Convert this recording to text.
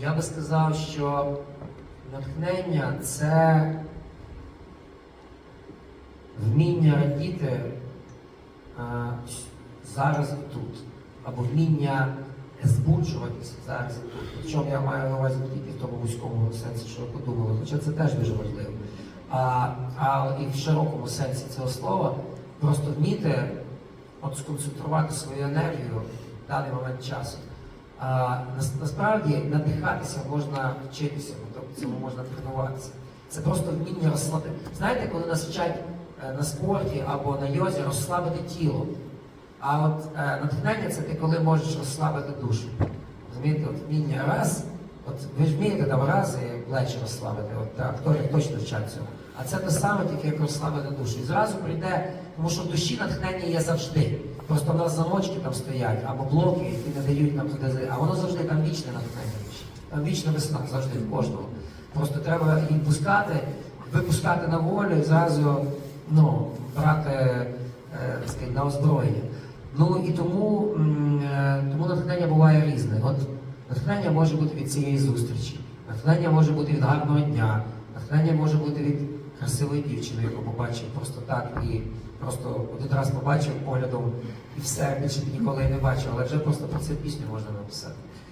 Я би сказав, що натхнення це вміння радіти е, зараз і тут, або вміння збуджуватися зараз і тут. Причому я маю на увазі тільки в тому вузькому сенсі, що ви подумали, хоча це теж дуже важливо. А, а і в широкому сенсі цього слова просто вміти от сконцентрувати свою енергію в даний момент часу. Насправді надихатися можна вчитися, ну, тобто цьому можна тренуватися. Це просто вміння розслабити. Знаєте, коли нас вчать е, на спорті або на йозі розслабити тіло. А от е, натхнення це ти коли можеш розслабити душу. Розумієте, от вміння раз, от ви вмієте там раз і плечі розслабити, от актори точно вчать цього. А це те саме, тільки як розслабити душу. І зразу прийде, тому що в душі натхнення є завжди. Просто в нас замочки там стоять, або блоки, які не дають нам туди. А воно завжди там вічне натхнення. Там вічна весна, завжди в кожного. Просто треба її пускати, випускати на волю і зразу ну, брати е, так сказати, на озброєння. Ну і тому, е, тому натхнення буває різне. От натхнення може бути від цієї зустрічі, натхнення може бути від гарного дня, натхнення може бути від красивої дівчини, яку побачив просто так і просто один раз побачив поглядом і все, більше ніколи не бачив, але вже просто про це пісню можна написати.